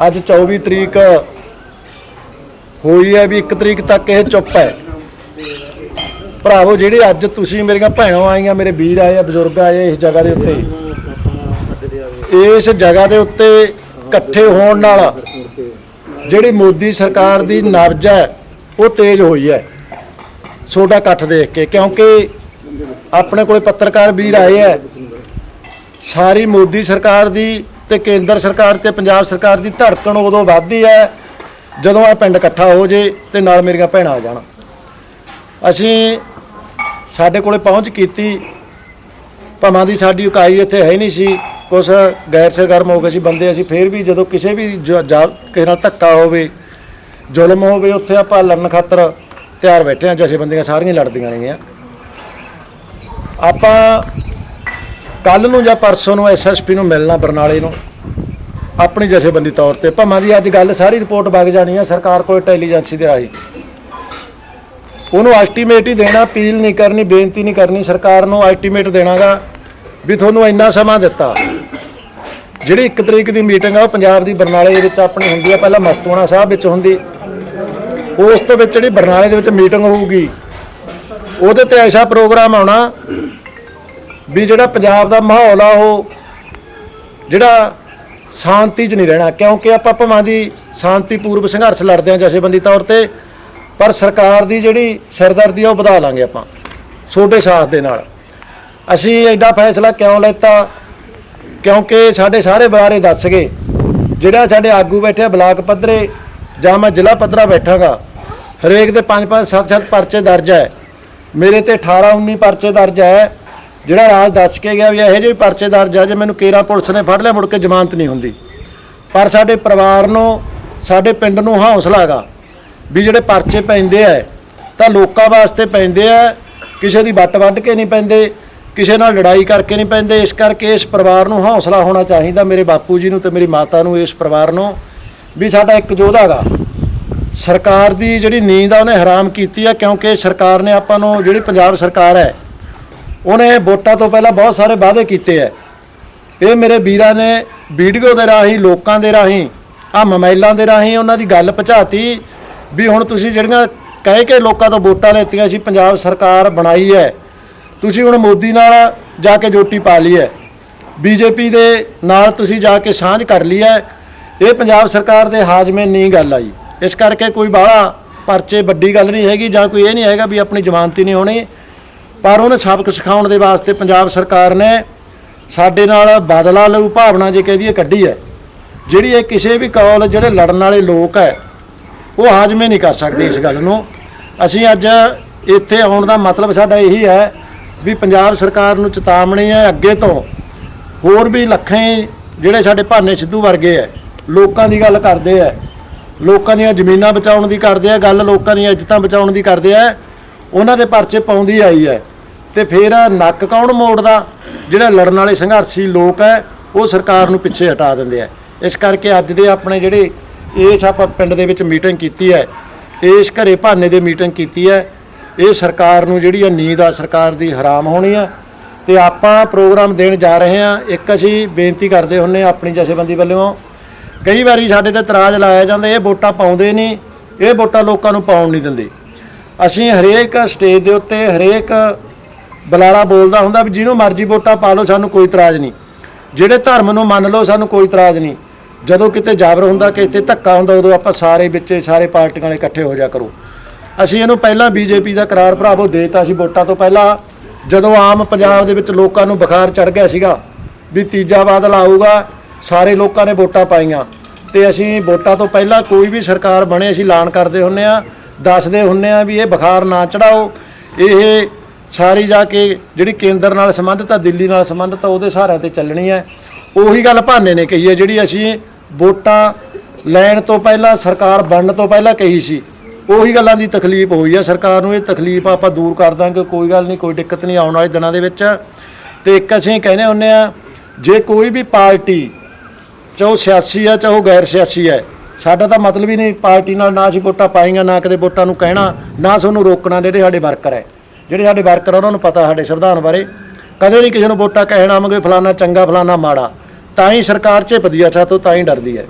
ਅੱਜ 24 ਤਰੀਕ ਹੋਈ ਹੈ ਵੀ 1 ਤਰੀਕ ਤੱਕ ਇਹ ਚੁੱਪ ਹੈ। ਭਰਾਵੋ, ਜਿਹੜੇ ਅੱਜ ਤੁਸੀਂ ਮੇਰੀਆਂ ਭੈਣਾਂ ਆਈਆਂ, ਮੇਰੇ ਵੀਰ ਆਏ ਆ, ਬਜ਼ੁਰਗ ਆਏ ਇਸ ਜਗ੍ਹਾ ਦੇ ਉੱਤੇ, ਇਸ ਜਗ੍ਹਾ ਦੇ ਉੱਤੇ ਇਕੱਠੇ ਹੋਣ ਨਾਲ ਜਿਹੜੀ ਮੋਦੀ ਸਰਕਾਰ ਦੀ ਨਬਜ਼ ਹੈ, ਉਹ ਤੇਜ਼ ਹੋਈ ਹੈ। ਛੋਟਾ ਇਕੱਠ ਦੇਖ ਕੇ, ਕਿਉਂਕਿ ਆਪਣੇ ਕੋਲੇ ਪੱਤਰਕਾਰ ਵੀਰ ਆਏ ਹੈ, ਸਾਰੀ ਮੋਦੀ ਸਰਕਾਰ ਦੀ ਤੇ ਕੇਂਦਰ ਸਰਕਾਰ ਤੇ ਪੰਜਾਬ ਸਰਕਾਰ ਦੀ ਧੜਕਣ ਉਦੋਂ ਵੱਧਦੀ ਹੈ ਜਦੋਂ ਇਹ ਪਿੰਡ ਇਕੱਠਾ ਹੋ ਜੇ ਤੇ ਨਾਲ ਮੇਰੀਆਂ ਭੈਣਾਂ ਆ ਜਾਣ। ਅਸੀਂ ਸਾਡੇ ਕੋਲੇ ਪਹੁੰਚ ਕੀਤੀ। ਭਾਵਾਂ ਦੀ ਸਾਡੀ ਇਕਾਈ ਇੱਥੇ ਹੈ ਹੀ ਨਹੀਂ ਸੀ। ਕੁਛ ਗੈਰ ਸਰਗਰਮ ਹੋ ਗਏ ਸੀ ਬੰਦੇ। ਅਸੀਂ ਫੇਰ ਵੀ ਜਦੋਂ ਕਿਸੇ ਵੀ ਜ- ਜਾ- ਕਿਸੇ ਨਾਲ ਧੱਕਾ ਹੋਵੇ, ਜ਼ੁਲਮ ਹੋਵੇ, ਉੱਥੇ ਆਪਾਂ ਲੜਨ ਖਾਤਰ ਤਿਆਰ ਬੈਠੇ ਹਾਂ। ਜਥੇਬੰਦੀਆਂ ਸਾਰੀਆਂ ਲੜਦੀਆਂ ਨੇਗੀਆਂ ਆਪਾਂ ਕੱਲ ਨੂੰ ਜਾਂ ਪਰਸੋਂ ਨੂੰ ਐਸਐਸਪੀ ਨੂੰ ਮਿਲਣਾ ਬਰਨਾਲੇ ਨੂੰ। ਆਪਣੀ ਜਥੇਬੰਦੀ ਤੌਰ ਤੇ। ਭਾਵਾਂ ਦੀ ਅੱਜ ਗੱਲ ਸਾਰੀ ਰਿਪੋਰਟ ਵਗ ਜਾਣੀ ਹੈ ਸਰਕਾਰ ਕੋਲ ਇੰਟੈਲੀਜੈਂਸੀ ਦੇ ਰਾਹੀਂ। ਉਹਨੂੰ ਅਲਟੀਮੇਟ ਹੀ ਦੇਣਾ, ਅਪੀਲ ਨਹੀਂ ਕਰਨੀ, ਬੇਨਤੀ ਨਹੀਂ ਕਰਨੀ, ਸਰਕਾਰ ਨੂੰ ਅਲਟੀਮੇਟ ਦੇਣਾਗਾ ਵੀ ਤੁਹਾਨੂੰ ਇੰਨਾ ਸਮਾਂ ਦਿੱਤਾ। ਜਿਹੜੀ 1 ਤਰੀਕ ਦੀ ਮੀਟਿੰਗ ਆ, ਉਹ ਪੰਜਾਬ ਦੀ ਬਰਨਾਲੇ ਦੇ ਵਿੱਚ ਆਪਣੀ ਹੁੰਦੀ ਆ, ਪਹਿਲਾਂ ਮਸਤੂਆਣਾ ਸਾਹਿਬ ਵਿੱਚ ਹੁੰਦੀ। ਉਸ ਤੋਂ ਵਿੱਚ ਜਿਹੜੀ ਬਰਨਾਲੇ ਦੇ ਵਿੱਚ ਮੀਟਿੰਗ ਹੋਊਗੀ, ਉਹਦੇ ਤੇ ਐਸਾ ਪ੍ਰੋਗਰਾਮ ਆਉਣਾ ਵੀ ਜਿਹੜਾ ਪੰਜਾਬ ਦਾ ਮਾਹੌਲ ਆ ਉਹ ਜਿਹੜਾ ਸ਼ਾਂਤੀ 'ਚ ਨਹੀਂ ਰਹਿਣਾ, ਕਿਉਂਕਿ ਆਪਾਂ ਭਵਾਂ ਦੀ ਸ਼ਾਂਤੀਪੂਰਵ ਸੰਘਰਸ਼ ਲੜਦੇ ਹਾਂ ਜਥੇਬੰਦੀ ਤੌਰ ਤੇ, ਪਰ ਸਰਕਾਰ ਦੀ ਜਿਹੜੀ ਸਿਰਦਰਦੀ ਆ ਉਹ ਵਧਾ ਲਾਂਗੇ ਆਪਾਂ, ਛੋਟੇ ਸਾਥ ਦੇ ਨਾਲ। ਅਸੀਂ ਐਡਾ ਫੈਸਲਾ ਕਿਉਂ ਲੈਤਾ? ਕਿਉਂਕਿ ਸਾਡੇ ਸਾਰੇ ਬਾਰੇ ਦੱਸ ਗਏ ਜਿਹੜਾ ਸਾਡੇ ਆਗੂ ਬੈਠੇ ਆ, ਬਲਾਕ ਪੱਧਰੇ, ਜਾਂ ਮੈਂ ਜ਼ਿਲ੍ਹਾ ਪੱਧਰਾ ਬੈਠਾਗਾ, ਹਰੇਕ ਦੇ 5-5 7-7 ਪਰਚੇ ਦਰਜ ਹੈ। ਮੇਰੇ ਤੇ 18-19 ਪਰਚੇ ਦਰਜ ਹੈ। ਜਿਹੜਾ ਰਾਜ ਦੱਸ ਕੇ ਗਿਆ ਵੀ ਇਹੋ ਜਿਹੇ ਪਰਚੇ ਦਰਜ ਆ ਜੇ ਮੈਨੂੰ ਕੇਰਾ ਪੁਲਿਸ ਨੇ ਫੜ ਲਿਆ, ਮੁੜ ਕੇ ਜ਼ਮਾਨਤ ਨਹੀਂ ਹੁੰਦੀ। ਪਰ ਸਾਡੇ ਪਰਿਵਾਰ ਨੂੰ, ਸਾਡੇ ਪਿੰਡ ਨੂੰ ਹੌਸਲਾ ਹੈਗਾ ਵੀ ਜਿਹੜੇ ਪਰਚੇ ਪੈਂਦੇ ਆ, ਤਾਂ ਲੋਕਾਂ ਵਾਸਤੇ ਪੈਂਦੇ ਆ, ਕਿਸੇ ਦੀ ਵੱਟ ਵੱਢ ਕੇ ਨਹੀਂ ਪੈਂਦੇ, ਕਿਸੇ ਨਾਲ ਲੜਾਈ ਕਰਕੇ ਨਹੀਂ ਪੈਂਦੇ। ਇਸ ਕਰਕੇ ਇਸ ਪਰਿਵਾਰ ਨੂੰ ਹੌਸਲਾ ਹੋਣਾ ਚਾਹੀਦਾ ਮੇਰੇ ਬਾਪੂ ਜੀ ਨੂੰ ਤੇ ਮੇਰੀ ਮਾਤਾ ਨੂੰ, ਇਸ ਪਰਿਵਾਰ ਨੂੰ, ਵੀ ਸਾਡਾ ਇੱਕ ਯੋਧਾ ਹੈਗਾ। ਸਰਕਾਰ ਦੀ ਜਿਹੜੀ ਨੀਂਦ ਆ, ਉਹਨੇ ਹਰਾਮ ਕੀਤੀ ਆ, ਕਿਉਂਕਿ ਸਰਕਾਰ ਨੇ ਆਪਾਂ ਨੂੰ, ਜਿਹੜੀ ਪੰਜਾਬ ਸਰਕਾਰ ਹੈ ਉਹਨੇ ਵੋਟਾਂ ਤੋਂ ਪਹਿਲਾਂ ਬਹੁਤ ਸਾਰੇ ਵਾਅਦੇ ਕੀਤੇ ਐ। ਇਹ ਮੇਰੇ ਵੀਰਾਂ ਨੇ ਵੀਡੀਓ ਦੇ ਰਾਹੀਂ, ਲੋਕਾਂ ਦੇ ਰਾਹੀਂ ਆ ਮੋਬਾਈਲਾਂ ਦੇ ਰਾਹੀਂ ਉਹਨਾਂ ਦੀ ਗੱਲ ਪਹੁੰਚਾਤੀ ਵੀ ਹੁਣ ਤੁਸੀਂ ਜਿਹੜੀਆਂ ਕਹਿ ਕੇ ਲੋਕਾਂ ਤੋਂ ਵੋਟਾਂ ਲੈਤੀਆਂ ਸੀ, ਪੰਜਾਬ ਸਰਕਾਰ ਬਣਾਈ ਹੈ ਤੁਸੀਂ ਹੁਣ ਮੋਦੀ ਨਾਲ ਜਾ ਕੇ ਜੋਟੀ ਪਾ ਲਈ ਹੈ ਬੀਜੇਪੀ ਦੇ ਨਾਲ ਤੁਸੀਂ ਜਾ ਕੇ ਸਾਂਝ ਕਰ ਲਈ ਹੈ ਇਹ ਪੰਜਾਬ ਸਰਕਾਰ ਦੇ ਹਾਜ਼ਮੇ ਨਹੀਂ ਗੱਲ ਆਈ। ਇਸ ਕਰਕੇ ਕੋਈ ਬਾਹਲਾ ਪਰਚੇ ਵੱਡੀ ਗੱਲ ਨਹੀਂ ਹੈਗੀ ਜਾਂ ਕੋਈ ਇਹ ਨਹੀਂ ਹੈਗਾ ਵੀ ਆਪਣੀ ਜ਼ਮਾਨਤੀ ਨਹੀਂ ਹੋਣੀ। ਪਰ ਉਹਨੇ ਸਬਕ ਸਿਖਾਉਣ ਦੇ ਵਾਸਤੇ ਪੰਜਾਬ ਸਰਕਾਰ ਨੇ ਸਾਡੇ ਨਾਲ ਬਦਲਾ ਲਊ ਭਾਵਨਾ ਜੇ ਕਹਦੀਏ ਕੱਢੀ ਹੈ। ਜਿਹੜੀ ਇਹ ਕਿਸੇ ਵੀ ਕੌਲ ਜਿਹੜੇ ਲੜਨ ਵਾਲੇ ਲੋਕ ਹੈ, ਉਹ ਹਾਜ਼ਮੇ ਨਹੀਂ ਕਰ ਸਕਦੇ ਇਸ ਗੱਲ ਨੂੰ। ਅਸੀਂ ਅੱਜ ਇੱਥੇ ਆਉਣ ਦਾ ਮਤਲਬ ਸਾਡਾ ਇਹੀ ਹੈ ਵੀ ਪੰਜਾਬ ਸਰਕਾਰ ਨੂੰ ਚੇਤਾਵਨੀ ਹੈ ਅੱਗੇ ਤੋਂ। ਹੋਰ ਵੀ ਲੱਖਾਂ ਜਿਹੜੇ ਸਾਡੇ ਭਾਨੇ ਸਿੱਧੂ ਵਰਗੇ ਹੈ, ਲੋਕਾਂ ਦੀ ਗੱਲ ਕਰਦੇ ਹੈ। ਲੋਕਾਂ ਦੀਆਂ ਜ਼ਮੀਨਾਂ ਬਚਾਉਣ ਦੀ ਕਰਦੇ ਆ ਗੱਲ ਲੋਕਾਂ ਦੀਆਂ ਇੱਜ਼ਤਾਂ ਬਚਾਉਣ ਦੀ ਕਰਦੇ ਆ ਉਹਨਾਂ ਦੇ ਪਰਚੇ ਪਾਉਂਦੀ ਆਈ ਹੈ। ਤੇ ਫਿਰ ਨੱਕ ਕੌਣ ਮੋੜਦਾ? ਜਿਹੜਾ ਲੜਨ ਵਾਲੇ ਸੰਘਰਸ਼ੀ ਲੋਕ ਹੈ, ਉਹ ਸਰਕਾਰ ਨੂੰ ਪਿੱਛੇ ਹਟਾ ਦਿੰਦੇ ਆ। ਇਸ ਕਰਕੇ ਅੱਜ ਦੇ ਆਪਣੇ ਜਿਹੜੇ ਇਸ ਆਪਾਂ ਪਿੰਡ ਦੇ ਵਿੱਚ ਮੀਟਿੰਗ ਕੀਤੀ ਹੈ, ਇਸ ਘਰੇ ਭਾਨੇ ਦੇ ਮੀਟਿੰਗ ਕੀਤੀ ਹੈ, ਇਹ ਸਰਕਾਰ ਨੂੰ ਜਿਹੜੀ ਹੈ ਨੀਂਦ ਆ ਸਰਕਾਰ ਦੀ ਹਰਾਮ ਹੋਣੀ ਆ। ਤੇ ਆਪਾਂ ਪ੍ਰੋਗਰਾਮ ਦੇਣ ਜਾ ਰਹੇ ਹਾਂ, ਇੱਕ ਅਸੀਂ ਬੇਨਤੀ ਕਰਦੇ ਹੁੰਨੇ ਆ ਆਪਣੀ ਜਥੇਬੰਦੀ ਵੱਲੋਂ, ਕਈ ਵਾਰੀ ਸਾਡੇ ਤੇ ਇਤਰਾਜ਼ ਲਾਇਆ ਜਾਂਦਾ, ਇਹ ਵੋਟਾਂ ਪਾਉਂਦੇ ਨਹੀਂ, ਇਹ ਵੋਟਾਂ ਲੋਕਾਂ ਨੂੰ ਪਾਉਣ ਨਹੀਂ ਦਿੰਦੇ। ਅਸੀਂ ਹਰੇਕ ਸਟੇਜ ਦੇ ਉੱਤੇ, ਹਰੇਕ ਬੁਲਾਰਾ ਬੋਲਦਾ ਹੁੰਦਾ ਵੀ ਜਿਹਨੂੰ ਮਰਜ਼ੀ ਵੋਟਾਂ ਪਾ ਲਓ, ਸਾਨੂੰ ਕੋਈ ਇਤਰਾਜ਼ ਨਹੀਂ। ਜਿਹੜੇ ਧਰਮ ਨੂੰ ਮੰਨ ਲਓ, ਸਾਨੂੰ ਕੋਈ ਇਤਰਾਜ਼ ਨਹੀਂ। ਜਦੋਂ ਕਿਤੇ ਜਾਬਰ ਹੁੰਦਾ, ਕਿਤੇ ਧੱਕਾ ਹੁੰਦਾ, ਉਦੋਂ ਆਪਾਂ ਸਾਰੇ ਵਿੱਚ, ਸਾਰੇ ਪਾਰਟੀਆਂ ਵਾਲੇ ਇਕੱਠੇ ਹੋ ਜਾ ਕਰੋ। ਅਸੀਂ ਇਹਨੂੰ ਪਹਿਲਾਂ ਬੀਜੇਪੀ ਦਾ ਕਰਾਰ ਭਰਾਵੋ ਦੇਤਾ ਸੀ ਵੋਟਾਂ ਤੋਂ ਪਹਿਲਾਂ। ਜਦੋਂ ਆਮ ਪੰਜਾਬ ਦੇ ਵਿੱਚ ਲੋਕਾਂ ਨੂੰ ਬੁਖਾਰ ਚੜ ਗਿਆ ਸੀਗਾ ਵੀ ਤੀਜਾ ਬਾਦਲ ਆਊਗਾ, ਸਾਰੇ ਲੋਕਾਂ ਨੇ ਵੋਟਾਂ ਪਾਈਆਂ। ਤੇ ਅਸੀਂ ਵੋਟਾਂ ਤੋਂ ਪਹਿਲਾਂ ਕੋਈ ਵੀ ਸਰਕਾਰ ਬਣੇ, ਅਸੀਂ ਐਲਾਨ ਕਰਦੇ ਹੁੰਨੇ ਆ ਦੱਸਦੇ ਹੁੰਨੇ ਆ ਵੀ ਇਹ ਬੁਖਾਰ ਨਾ ਚੜਾਓ ਇਹ ਸਾਰੀ ਜਾ ਕੇ ਜਿਹੜੀ ਕੇਂਦਰ ਨਾਲ ਸੰਬੰਧਿਤ ਆ, ਦਿੱਲੀ ਨਾਲ ਸੰਬੰਧਿਤ ਆ, ਉਹਦੇ ਸਹਾਰੇ ਤੇ ਚੱਲਣੀ ਹੈ। ਉਹੀ ਗੱਲ ਭਾਨੇ ਨੇ ਕਹੀ ਹੈ, ਜਿਹੜੀ ਅਸੀਂ ਵੋਟਾਂ ਲੈਣ ਤੋਂ ਪਹਿਲਾਂ, ਸਰਕਾਰ ਬਣਨ ਤੋਂ ਪਹਿਲਾਂ ਕਹੀ ਸੀ, ਉਹੀ ਗੱਲਾਂ ਦੀ ਤਕਲੀਫ ਹੋਈ ਹੈ। ਸਰਕਾਰ ਨੂੰ ਇਹ ਤਕਲੀਫ ਆਪਾਂ ਦੂਰ ਕਰ ਦਾਂਗੇ, ਕੋਈ ਗੱਲ ਨਹੀਂ, ਕੋਈ ਦਿੱਕਤ ਨਹੀਂ ਆਉਣ ਵਾਲੇ ਦਿਨਾਂ ਦੇ ਵਿੱਚ। ਤੇ ਇੱਕ ਅਸੀਂ ਕਹਿੰਦੇ ਹੁੰਨੇ ਆ ਜੇ ਕੋਈ ਵੀ ਪਾਰਟੀ, ਚਾਹੇ ਉਹ ਸਿਆਸੀ ਆ ਚਾਹੇ ਉਹ ਗੈਰ ਸਿਆਸੀ ਹੈ, ਸਾਡਾ ਤਾਂ ਮਤਲਬ ਹੀ ਨਹੀਂ ਪਾਰਟੀ ਨਾਲ ਨਾ ਅਸੀਂ ਵੋਟਾਂ ਪਾਈਆਂ, ਨਾ ਕਦੇ ਵੋਟਾਂ ਨੂੰ ਕਹਿਣਾ, ਨਾ ਸਾਨੂੰ ਰੋਕਣਾ ਜਿਹੜੇ ਸਾਡੇ ਵਰਕਰ ਹੈ। ਜਿਹੜੇ ਸਾਡੇ ਵਰਕਰ ਆ, ਉਹਨਾਂ ਨੂੰ ਪਤਾ ਸਾਡੇ ਸੰਵਿਧਾਨ ਬਾਰੇ। ਕਦੇ ਨਹੀਂ ਕਿਸੇ ਨੂੰ ਵੋਟਾਂ ਕਹਿਣਾ ਆਵਾਂਗੇ ਫਲਾਨਾ ਚੰਗਾ, ਫਲਾਨਾ ਮਾੜਾ। ਤਾਂ ਹੀ ਸਰਕਾਰ ਝਿਪਦੀ ਆ ਸਾਤੋਂ ਤਾਂ ਹੀ ਡਰਦੀ ਹੈ।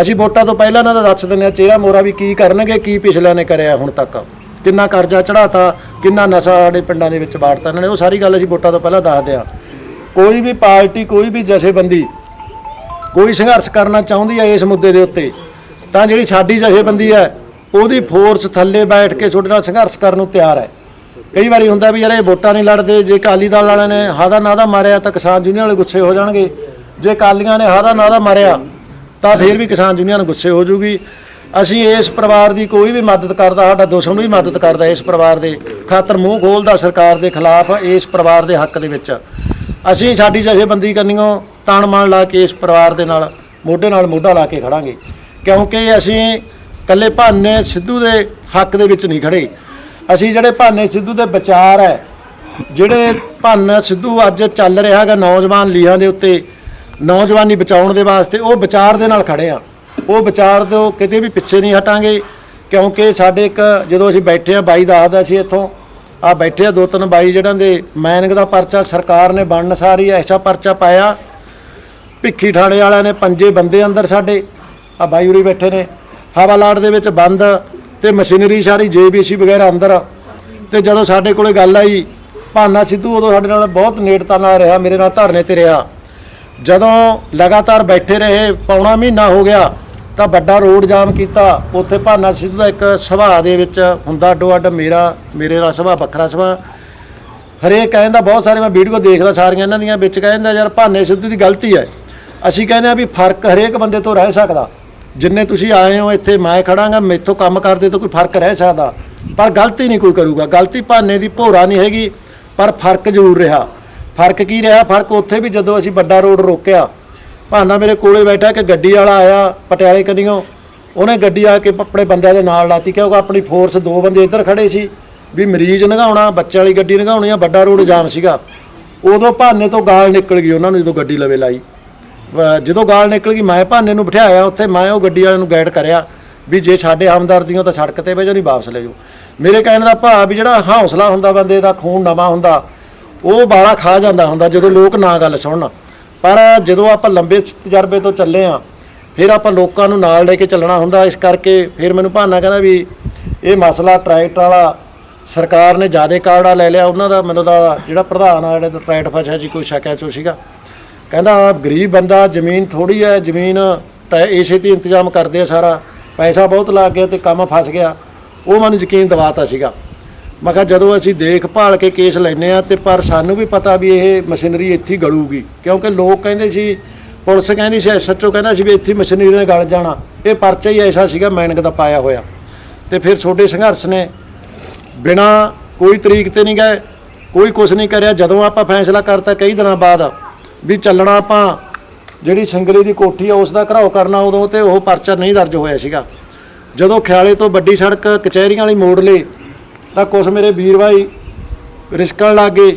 ਅਸੀਂ ਵੋਟਾਂ ਤੋਂ ਪਹਿਲਾਂ ਇਹਨਾਂ ਦਾ ਦੱਸ ਦਿੰਦੇ ਆ ਚਿਹਰਾ ਮੋਰਾ ਵੀ ਕੀ ਕਰਨਗੇ, ਕੀ ਪਿਛਲਿਆਂ ਨੇ ਕਰਿਆ ਹੁਣ ਤੱਕ। ਕਿੰਨਾ ਕਰਜ਼ਾ ਚੜਾਤਾ ਕਿੰਨਾ ਨਸ਼ਾ ਸਾਡੇ ਪਿੰਡਾਂ ਦੇ ਵਿੱਚ ਬਾੜਤਾ ਇਹਨਾਂ ਨੇ, ਉਹ ਸਾਰੀ ਗੱਲ ਅਸੀਂ ਵੋਟਾਂ ਤੋਂ ਪਹਿਲਾਂ ਦੱਸਦੇ ਆ ਕੋਈ ਵੀ ਪਾਰਟੀ, ਕੋਈ ਵੀ ਜਥੇਬੰਦੀ, ਕੋਈ ਸੰਘਰਸ਼ ਕਰਨਾ ਚਾਹੁੰਦੀ ਹੈ ਇਸ ਮੁੱਦੇ ਦੇ ਉੱਤੇ, ਤਾਂ ਜਿਹੜੀ ਸਾਡੀ ਜਥੇਬੰਦੀ ਹੈ, ਉਹਦੀ ਫੋਰਸ ਥੱਲੇ ਬੈਠ ਕੇ ਤੁਹਾਡੇ ਨਾਲ ਸੰਘਰਸ਼ ਕਰਨ ਨੂੰ ਤਿਆਰ ਹੈ। ਕਈ ਵਾਰੀ ਹੁੰਦਾ ਵੀ ਯਾਰ ਇਹ ਵੋਟਾਂ ਨਹੀਂ ਲੜਦੇ, ਜੇ ਅਕਾਲੀ ਦਲ ਵਾਲਿਆਂ ਨੇ ਹਾਦਾ ਨਾਦਾ ਮਾਰਿਆ ਤਾਂ ਕਿਸਾਨ ਯੂਨੀਅਨ ਵਾਲੇ ਗੁੱਸੇ ਹੋ ਜਾਣਗੇ। ਜੇ ਅਕਾਲੀਆਂ ਨੇ ਹਾਦਾ ਨਾਦਾ ਮਾਰਿਆ ਤਾਂ ਫਿਰ ਵੀ ਕਿਸਾਨ ਯੂਨੀਅਨ ਗੁੱਸੇ ਹੋ ਜੂਗੀ। ਅਸੀਂ ਇਸ ਪਰਿਵਾਰ ਦੀ ਕੋਈ ਵੀ ਮਦਦ ਕਰਦਾ, ਸਾਡਾ ਦੁਸ਼ਮਣ ਵੀ ਮਦਦ ਕਰਦਾ ਇਸ ਪਰਿਵਾਰ ਦੇ। ਖਾਤਰ ਮੂੰਹ ਖੋਲਦਾ ਸਰਕਾਰ ਦੇ ਖਿਲਾਫ ਇਸ ਪਰਿਵਾਰ ਦੇ ਹੱਕ ਦੇ ਵਿੱਚ। ਅਸੀਂ ਸਾਡੀ ਜਥੇਬੰਦੀ ਕਰਨੀਓ, ਤਣ ਮਨ ਲਾ ਕੇ ਇਸ ਪਰਿਵਾਰ ਦੇ ਨਾਲ, ਮੋਢੇ ਨਾਲ ਮੋਢਾ ਲਾ ਕੇ ਖੜਾਂਗੇ। ਕਿਉਂਕਿ ਅਸੀਂ ਕੱਲੇ ਭਾਨੇ ਸਿੱਧੂ ਦੇ ਹੱਕ ਦੇ ਵਿੱਚ ਨਹੀਂ ਖੜੇ। ਅਸੀਂ ਜਿਹੜੇ ਭਾਨੇ ਸਿੱਧੂ ਦੇ ਵਿਚਾਰ ਹੈ, ਜਿਹੜੇ ਭਾਨਾ ਸਿੱਧੂ ਅੱਜ ਚੱਲ ਰਿਹਾ ਹੈਗਾ ਨੌਜਵਾਨ ਲੀਹਾਂ ਦੇ ਉੱਤੇ, ਨੌਜਵਾਨੀ ਬਚਾਉਣ ਦੇ ਵਾਸਤੇ, ਉਹ ਵਿਚਾਰ ਦੇ ਨਾਲ ਖੜੇ ਆ ਉਹ ਵਿਚਾਰ ਤੋਂ ਕਿਤੇ ਵੀ ਪਿੱਛੇ ਨਹੀਂ ਹਟਾਂਗੇ, ਕਿਉਂਕਿ ਸਾਡੇ ਇੱਕ ਜਦੋਂ ਅਸੀਂ ਬੈਠੇ ਆ ਬਾਈ ਦੱਸਦਾ ਸੀ ਇੱਥੋਂ ਆ ਬੈਠੇ ਆ ਦੋ ਤਿੰਨ ਬਾਈ ਜਿਹੜਾਂ ਦੇ ਮੈਨਿੰਗ ਦਾ ਪਰਚਾ ਸਰਕਾਰ ਨੇ ਬਣਨ ਸਾਰੀ ਐਸਾ ਪਰਚਾ ਪਾਇਆ। ਭਿੱਖੀ ਠਾਣੇ ਵਾਲਿਆਂ ਨੇ ਪੰਜੇ ਬੰਦੇ ਅੰਦਰ ਸਾਡੇ ਆ ਬਾਈ ਉਰੀ ਬੈਠੇ ਨੇ। ਹਵਾਲਾਟ ਦੇ ਵਿੱਚ ਬੰਦ ਤੇ ਮਸ਼ੀਨਰੀ ਸਾਰੀ ਜੇਬੀਸੀ ਵਗੈਰਾ ਅੰਦਰ ਤੇ ਜਦੋਂ ਸਾਡੇ ਕੋਲੇ ਗੱਲ ਆਈ, ਭਾਨਾ ਸਿੱਧੂ ਉਦੋਂ ਸਾਡੇ ਨਾਲ ਬਹੁਤ ਨੇੜਤਾ ਨਾਲ ਰਿਹਾ, ਮੇਰੇ ਨਾਲ ਧਰਨੇ ਤੇ ਰਿਹਾ। ਜਦੋਂ ਲਗਾਤਾਰ ਬੈਠੇ ਰਹੇ, ਪੌਣਾ ਮਹੀਨਾ ਹੋ ਗਿਆ, ਤਾਂ ਵੱਡਾ ਰੋਡ ਜਾਮ ਕੀਤਾ। ਉੱਥੇ ਭਾਨਾ ਸਿੱਧੂ ਦਾ ਇੱਕ ਸੁਭਾਅ ਦੇ ਵਿੱਚ ਹੁੰਦਾ ਅੱਡੋ ਅੱਡ ਮੇਰਾ, ਮੇਰੇ ਨਾਲ ਸੁਭਾਅ, ਵੱਖਰਾ ਸੁਭਾਅ। ਹਰੇਕ ਕਹਿੰਦਾ, ਬਹੁਤ ਸਾਰੇ ਮੈਂ ਵੀਡੀਓ ਦੇਖਦਾ ਸਾਰੀਆਂ ਇਹਨਾਂ ਦੀਆਂ, ਵਿੱਚ ਕਹਿੰਦਾ, ਯਾਰ ਭਾਨੇ ਸਿੱਧੂ ਦੀ ਗਲਤੀ ਹੈ। ਅਸੀਂ ਕਹਿੰਦੇ ਆ ਵੀ ਫ਼ਰਕ ਹਰੇਕ ਬੰਦੇ ਤੋਂ ਰਹਿ ਸਕਦਾ। ਜਿੰਨੇ ਤੁਸੀਂ ਆਏ ਹੋ ਇੱਥੇ, ਮੈਂ ਖੜਾਂਗਾ, ਮੇਥੋਂ ਕੰਮ ਕਰਦੇ ਤੋਂ ਕੋਈ ਫ਼ਰਕ ਰਹਿ ਸਕਦਾ। ਪਰ ਗਲਤੀ ਨਹੀਂ ਕੋਈ ਕਰੂਗਾ। ਗਲਤੀ ਭਾਨੇ ਦੀ ਭੋਰਾ ਨਹੀਂ ਹੈਗੀ, ਪਰ ਫ਼ਰਕ ਜ਼ਰੂਰ ਰਿਹਾ। ਫ਼ਰਕ ਕੀ ਰਿਹਾ? ਫ਼ਰਕ ਉੱਥੇ ਵੀ ਜਦੋਂ ਅਸੀਂ ਵੱਡਾ ਰੋਡ ਰੋਕਿਆ, ਭਾਨਾ ਮੇਰੇ ਕੋਲੇ ਬੈਠਾ ਕਿ ਗੱਡੀ ਵਾਲਾ ਆਇਆ, ਪਟਿਆਲੇ ਕਦੀਓ ਉਹਨੇ ਗੱਡੀ ਆ ਕੇ ਆਪਣੇ ਬੰਦਿਆਂ ਦੇ ਨਾਲ ਲਾਤੀ, ਕਿਉਂਕਿ ਆਪਣੀ ਫੋਰਸ ਦੋ ਬੰਦੇ ਇੱਧਰ ਖੜੇ ਸੀ, ਵੀ ਮਰੀਜ਼ ਨਗਾਉਣਾ ਬੱਚੇ ਵਾਲੀ ਗੱਡੀ ਨਗਾਉਣੀ ਆ, ਵੱਡਾ ਰੋਡ ਜਾਮ ਸੀਗਾ। ਉਦੋਂ ਭਾਨੇ ਤੋਂ ਗਾਲ ਨਿਕਲ ਗਈ ਉਹਨਾਂ ਨੂੰ ਜਦੋਂ ਗੱਡੀ ਲਵੇ ਲਾਈ। ਜਦੋਂ ਗਾਲ ਨਿਕਲ ਗਈ, ਮੈਂ ਭਾਨੇ ਨੂੰ ਬਿਠਾਇਆ ਉੱਥੇ, ਮੈਂ ਉਹ ਗੱਡੀ ਵਾਲਿਆਂ ਨੂੰ ਗਾਈਡ ਕਰਿਆ ਵੀ ਜੇ ਸਾਡੇ ਹਮਦਰਦੀਆਂ ਤਾਂ ਸੜਕ ਤੇ ਭੇਜੋ ਨਹੀਂ ਵਾਪਸ ਲੈ ਜਾਓ। ਮੇਰੇ ਕਹਿਣ ਦਾ ਭਾਵ ਵੀ ਜਿਹੜਾ ਹੌਸਲਾ ਹੁੰਦਾ ਬੰਦੇ ਦਾ, ਖੂਨ ਨਵਾਂ ਹੁੰਦਾ, ਉਹ ਬਾਲਾ ਖਾ ਜਾਂਦਾ ਹੁੰਦਾ ਜਦੋਂ ਲੋਕ ਨਾ ਗੱਲ ਸੁਣਨ। ਪਰ ਜਦੋਂ ਆਪਾਂ ਲੰਬੇ ਤਜਰਬੇ ਤੋਂ ਚੱਲੇ ਆ, ਫਿਰ ਆਪਾਂ ਲੋਕਾਂ ਨੂੰ ਨਾਲ ਲੈ ਕੇ ਚੱਲਣਾ ਹੁੰਦਾ। ਇਸ ਕਰਕੇ ਫਿਰ ਮੈਨੂੰ ਭਾਨਾ ਕਹਿੰਦਾ ਵੀ ਇਹ ਮਸਲਾ ਟਰੈਕਟ ਵਾਲਾ, ਸਰਕਾਰ ਨੇ ਜਿਆਦੇ ਕਾਰਡਾ ਲੈ ਲਿਆ। ਉਹਨਾਂ ਦਾ, ਮੈਨੂੰ ਦਾ ਜਿਹੜਾ ਪ੍ਰਧਾਨ ਆ, ਜਿਹੜਾ ਟਰੈਕਟ ਫਸਿਆ ਜੀ ਕੋਈ ਸ਼ੱਕਿਆ ਚੋ ਸੀਗਾ। ਕਹਿੰਦਾ, ਗਰੀਬ ਬੰਦਾ, ਜ਼ਮੀਨ ਥੋੜੀ ਹੈ, ਜ਼ਮੀਨ ਪੈ ਇਸੇ ਤੇ ਇੰਤਜ਼ਾਮ ਕਰਦੇ ਆ ਸਾਰਾ। ਪੈਸਾ ਬਹੁਤ ਲੱਗ ਗਿਆ ਤੇ ਕੰਮ ਫਸ ਗਿਆ। ਉਹ ਮੈਨੂੰ ਯਕੀਨ ਦਿਵਾਤਾ ਸੀਗਾ। ਮੈਂ ਕਿਹਾ, ਜਦੋਂ ਅਸੀਂ ਦੇਖਭਾਲ ਕੇ ਕੇਸ ਲੈਨੇ ਆ ਤੇ ਪਰ ਸਾਨੂੰ ਵੀ ਪਤਾ ਵੀ ਇਹ ਮਸ਼ੀਨਰੀ ਇੱਥੇ ਗਲੂਗੀ। ਕਿਉਂਕਿ ਲੋਕ ਕਹਿੰਦੇ ਸੀ, ਪੁਲਿਸ ਕਹਿੰਦੀ ਸੀ ਐਸਐਚਓ ਕਹਿੰਦਾ ਸੀ ਵੀ ਇੱਥੇ ਮਸ਼ੀਨਰੀ ਨੇ ਗਲ ਜਾਣਾ। ਇਹ ਪਰਚਾ ਹੀ ਐਸਾ ਸੀਗਾ, ਮੈਨਕ ਦਾ ਪਾਇਆ ਹੋਇਆ। ਤੇ ਫਿਰ ਛੋਟੇ ਸੰਘਰਸ਼ ਨੇ ਬਿਨਾ ਕੋਈ ਤਰੀਕ ਤੇ ਨਹੀਂ ਗਏ, ਕੋਈ ਕੁਝ ਨਹੀਂ ਕਰਿਆ। ਜਦੋਂ ਆਪਾਂ ਫੈਸਲਾ ਕਰਤਾ ਕਈ ਦਿਨਾਂ ਬਾਅਦ ਵੀ ਚੱਲਣਾ ਆਪਾਂ, ਜਿਹੜੀ ਸੰਗਰੀ ਦੀ ਕੋਠੀ ਆ ਉਸ ਦਾ ਘਰਾਓ ਕਰਨਾ ਉਦੋਂ ਤੇ ਉਹ ਪਰਚਾ ਨਹੀਂ ਦਰਜ ਹੋਇਆ ਸੀਗਾ। ਜਦੋਂ ਖਿਆਲੇ ਤੋਂ ਵੱਡੀ ਸੜਕ ਕਚਹਿਰੀਆਂ ਵਾਲੀ ਮੋੜ ਲਈ, ਤਾਂ ਕੁਛ ਮੇਰੇ ਵੀਰ ਭਾਈ ਰਿਸਕਣ ਲੱਗੇ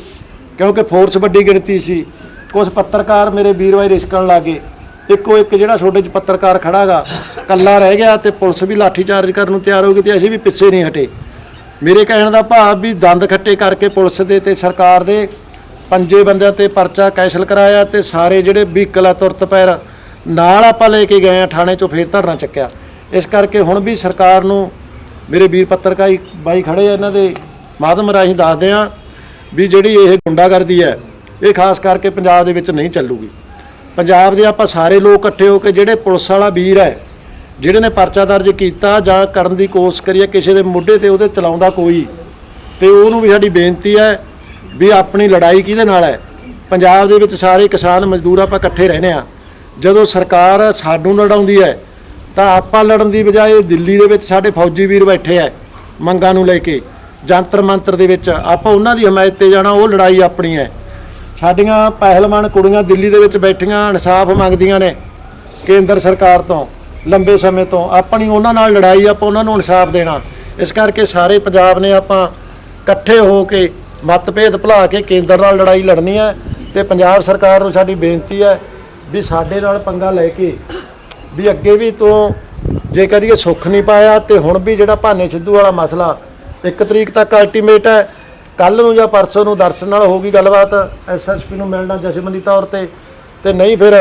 ਕਿਉਂਕਿ ਫੋਰਸ ਵੱਡੀ ਗਿਣਤੀ ਸੀ। ਕੁਝ ਪੱਤਰਕਾਰ ਮੇਰੇ ਵੀਰ ਭਾਈ ਰਿਸਕਣ ਲੱਗੇ ਇੱਕੋ ਇੱਕ ਜਿਹੜਾ ਛੋਟੇ ਚ ਪੱਤਰਕਾਰ ਖੜਾਗਾ ਕੱਲਾ ਰਹਿ ਗਿਆ ਤੇ ਪੁਲਿਸ ਵੀ ਲਾਠੀਚਾਰਜ ਕਰਨ ਨੂੰ ਤਿਆਰ ਹੋ ਗਈ ਤੇ ਅਸੀਂ ਵੀ ਪਿੱਛੇ ਨਹੀਂ ਹਟੇ। ਮੇਰੇ ਕਹਿਣ ਦਾ ਭਾਵ ਵੀ ਦੰਦ ਖੱਟੇ ਕਰਕੇ ਪੁਲਿਸ ਦੇ ਤੇ ਸਰਕਾਰ ਦੇ ਪੰਜੇ ਬੰਦਿਆਂ ਤੇ ਪਰਚਾ ਕੈਂਸਲ ਕਰਾਇਆ ਤੇ ਸਾਰੇ ਜਿਹੜੇ ਵਹੀਕਲ ਆ ਤੁਰਤ ਪੈਰ ਨਾਲ ਆਪਾਂ ਲੈ ਕੇ ਗਏ ਆ, ਥਾਣੇ ਚੋਂ ਫੇਰ ਧਰਨਾ ਚੱਕਿਆ। ਇਸ ਕਰਕੇ ਹੁਣ ਵੀ ਸਰਕਾਰ ਨੂੰ ਮੇਰੇ ਵੀਰ ਪੱਤਰਕਾਰੀ ਬਾਈ ਖੜੇ ਆ, ਇਹਨਾਂ ਦੇ ਮਾਧਮ ਰਾਹੀਂ ਦੱਸਦੇ ਆ ਵੀ ਜਿਹੜੀ ਇਹ ਗੁੰਡਾਗਰਦੀ ਹੈ, ਇਹ ਖਾਸ ਕਰਕੇ ਪੰਜਾਬ ਦੇ ਵਿੱਚ ਨਹੀਂ ਚੱਲੂਗੀ। ਪੰਜਾਬ ਦੇ ਆਪਾਂ ਸਾਰੇ ਲੋਕ ਇਕੱਠੇ ਹੋ ਕੇ ਜਿਹੜੇ ਪੁਲਿਸ ਵਾਲਾ ਵੀਰ ਹੈ, ਜਿਹੜੇ ਨੇ ਪਰਚਾ ਦਰਜ ਕੀਤਾ ਜਾਂ ਕਰਨ ਦੀ ਕੋਸ਼ਿਸ਼ ਕਰੀ ਹੈ, ਕਿਸੇ ਦੇ ਮੋਢੇ ਤੇ ਉਹਦੇ ਚਲਾਉਂਦਾ ਕੋਈ, ਤੇ ਉਹਨੂੰ ਵੀ ਸਾਡੀ ਬੇਨਤੀ ਹੈ ਵੀ ਆਪਣੀ ਲੜਾਈ ਕਿਹਦੇ ਨਾਲ ਹੈ? ਪੰਜਾਬ ਦੇ ਵਿੱਚ ਸਾਰੇ ਕਿਸਾਨ ਮਜ਼ਦੂਰ ਆਪਾਂ ਇਕੱਠੇ ਰਹਿੰਦੇ ਆ ਜਦੋਂ ਸਰਕਾਰ ਸਾਨੂੰ ਲੜਾਉਂਦੀ ਹੈ, ਤਾਂ ਆਪਾਂ ਲੜਨ ਦੀ ਬਜਾਏ ਦਿੱਲੀ ਦੇ ਵਿੱਚ ਸਾਡੇ ਫੌਜੀ ਵੀਰ ਬੈਠੇ ਆ ਮੰਗਾਂ ਨੂੰ ਲੈ ਕੇ। ਜੰਤਰ ਮੰਤਰ ਦੇ ਵਿੱਚ ਆਪਾਂ ਉਹਨਾਂ ਦੀ ਹਮਾਇਤ ਤੇ ਜਾਣਾ, ਉਹ ਲੜਾਈ ਆਪਣੀ ਹੈ। ਸਾਡੀਆਂ ਪਹਿਲਵਾਨ ਕੁੜੀਆਂ ਦਿੱਲੀ ਦੇ ਵਿੱਚ ਬੈਠੀਆਂ, ਇਨਸਾਫ ਮੰਗਦੀਆਂ ਨੇ ਕੇਂਦਰ ਸਰਕਾਰ ਤੋਂ, ਲੰਬੇ ਸਮੇਂ ਤੋਂ। ਆਪਣੀ ਉਹਨਾਂ ਨਾਲ ਲੜਾਈ, ਆਪਾਂ ਉਹਨਾਂ ਨੂੰ ਇਨਸਾਫ ਦੇਣਾ। ਇਸ ਕਰਕੇ ਸਾਰੇ ਪੰਜਾਬ ਨੇ ਆਪਾਂ ਇਕੱਠੇ ਹੋ ਕੇ ਮਤਭੇਦ ਭੁਲਾ ਕੇ ਕੇਂਦਰ ਨਾਲ ਲੜਾਈ ਲੜਨੀ ਹੈ ਤੇ ਪੰਜਾਬ ਸਰਕਾਰ ਨੂੰ ਸਾਡੀ ਬੇਨਤੀ ਹੈ ਵੀ ਸਾਡੇ ਨਾਲ ਪੰਗਾ ਲੈ ਕੇ ਵੀ ਅੱਗੇ ਵੀ ਤੋਂ ਜੇ ਕਦੀਏ ਸੁੱਖ ਨਹੀਂ ਪਾਇਆ ਤੇ ਹੁਣ ਵੀ ਜਿਹੜਾ ਭਾਨੇ ਸਿੱਧੂ ਵਾਲਾ ਮਸਲਾ ਇੱਕ ਤਰੀਕ ਤੱਕ ਅਲਟੀਮੇਟ ਹੈ ਕੱਲ ਨੂੰ ਜਾਂ ਪਰਸੋਂ ਨੂੰ ਦਰਸ਼ਨ ਨਾਲ ਹੋਊਗੀ ਗੱਲਬਾਤ ਐਸਐਸਪੀ ਨੂੰ ਮਿਲਣਾ ਜਥੇਬੰਦੀ ਤੌਰ ਤੇ ਤੇ ਨਹੀਂ ਫਿਰ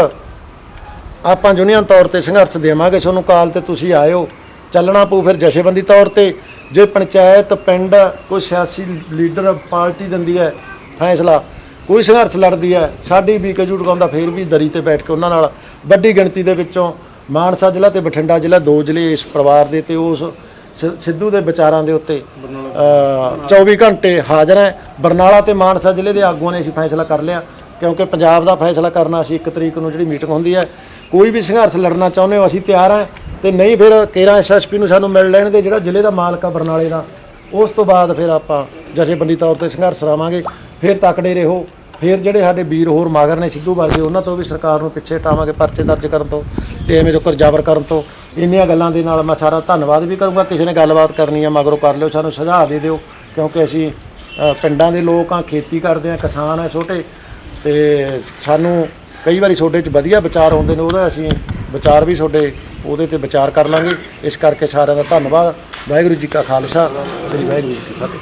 ਆਪਾਂ ਯੂਨੀਅਨ ਤੌਰ ਤੇ ਸੰਘਰਸ਼ ਦੇਵਾਂਗੇ ਤੁਹਾਨੂੰ ਕਾਲ ਤੇ ਤੁਸੀਂ ਆਇਓ, ਚੱਲਣਾ ਪਊ ਫਿਰ ਜਥੇਬੰਦੀ ਤੌਰ ਤੇ। ਜੇ ਪੰਚਾਇਤ ਪਿੰਡ ਕੋਈ ਸਿਆਸੀ ਲੀਡਰ ਪਾਰਟੀ ਦਿੰਦੀ ਹੈ ਫੈਸਲਾ ਕੋਈ ਸੰਘਰਸ਼ ਲੜਦੀ ਹੈ ਸਾਡੀ ਵੀ ਕਜੂ ਟਕਾਉਂਦਾ ਫੇਰ ਵੀ ਦਰੀ ਤੇ ਬੈਠ ਕੇ ਉਹਨਾਂ ਨਾਲ ਵੱਡੀ ਗਿਣਤੀ ਦੇ ਵਿੱਚੋਂ ਮਾਨਸਾ ਜ਼ਿਲ੍ਹਾ ਤੇ ਬਠਿੰਡਾ ਜ਼ਿਲ੍ਹਾ ਦੋ ਜ਼ਿਲ੍ਹੇ ਇਸ ਪਰਿਵਾਰ ਦੇ ਤੇ ਉਸ ਸਿ- ਸਿੱਧੂ ਦੇ ਵਿਚਾਰਾਂ ਦੇ ਉੱਤੇ ਅ, 24 ਘੰਟੇ ਹਾਜ਼ਰ ਹੈ। ਬਰਨਾਲਾ ਤੇ ਮਾਨਸਾ ਜ਼ਿਲ੍ਹੇ ਦੇ ਆਗੂਆਂ ਨੇ ਅਸੀਂ ਫੈਸਲਾ ਕਰ ਲਿਆ ਕਿਉਂਕਿ ਪੰਜਾਬ ਦਾ ਫੈਸਲਾ ਕਰਨਾ ਸੀ 1 ਤਰੀਕ ਨੂੰ ਜਿਹੜੀ ਮੀਟਿੰਗ ਹੁੰਦੀ ਹੈ ਕੋਈ ਵੀ ਸੰਘਰਸ਼ ਲੜਨਾ ਚਾਹੁੰਦੇ ਹੋ ਅਸੀਂ ਤਿਆਰ ਹਾਂ। ਤੇ ਨਹੀਂ ਫਿਰ ਕੇਰਾ ਐਸਐਸਪੀ ਨੂੰ ਸਾਨੂੰ ਮਿਲ ਲੈਣ ਦੇ ਜਿਹੜਾ ਜ਼ਿਲ੍ਹੇ ਦਾ ਮਾਲਕ ਆ ਬਰਨਾਲੇ ਦਾ, ਉਸ ਤੋਂ ਬਾਅਦ ਫਿਰ ਆਪਾਂ ਜਥੇਬੰਦੀ ਤੌਰ ਤੇ ਸੰਘਰਸ਼ ਰਾਵਾਂਗੇ ਫਿਰ ਤਕੜੇ ਰਹੋ ਫਿਰ ਜਿਹੜੇ ਸਾਡੇ ਵੀਰ ਹੋਰ ਮਾਗਰ ਨੇ ਸਿੱਧੂ ਵਰਗੇ, ਉਹਨਾਂ ਤੋਂ ਵੀ ਸਰਕਾਰ ਨੂੰ ਪਿੱਛੇ ਹਟਾਵਾਂਗੇ ਪਰਚੇ ਦਰਜ ਕਰਨ ਤੋਂ ਤੇ ਐਵੇਂ ਜੋ ਕਰਜਾਵਰ ਕਰਨ ਤੋਂ। ਇੰਨੀਆਂ ਗੱਲਾਂ ਦੇ ਨਾਲ ਮੈਂ ਸਾਰਾ ਧੰਨਵਾਦ ਵੀ ਕਰੂੰਗਾ। ਕਿਸੇ ਨੇ ਗੱਲਬਾਤ ਕਰਨੀ ਆ, ਮਗਰੋਂ ਕਰ ਲਿਓ, ਸਾਨੂੰ ਸੁਝਾਅ ਦੇ ਦਿਓ, ਕਿਉਂਕਿ ਅਸੀਂ ਪਿੰਡਾਂ ਦੇ ਲੋਕ ਆ, ਖੇਤੀ ਕਰਦੇ ਆ, ਕਿਸਾਨ ਆ ਛੋਟੇ ਤੇ ਸਾਨੂੰ ਕਈ ਵਾਰੀ ਤੁਹਾਡੇ 'ਚ ਵਧੀਆ ਵਿਚਾਰ ਆਉਂਦੇ ਨੇ, ਉਹਦਾ ਅਸੀਂ ਵਿਚਾਰ ਵੀ ਤੁਹਾਡੇ, ਉਹਦੇ ਤੇ ਵਿਚਾਰ ਕਰ ਲਾਂਗੇ। ਇਸ ਕਰਕੇ ਸਾਰਿਆਂ ਦਾ ਧੰਨਵਾਦ। ਵਾਹਿਗੁਰੂ ਜੀ ਕਾ ਖਾਲਸਾ, ਸ੍ਰੀ ਵਾਹਿਗੁਰੂ ਜੀ ਕੀ ਫਤਿਹ।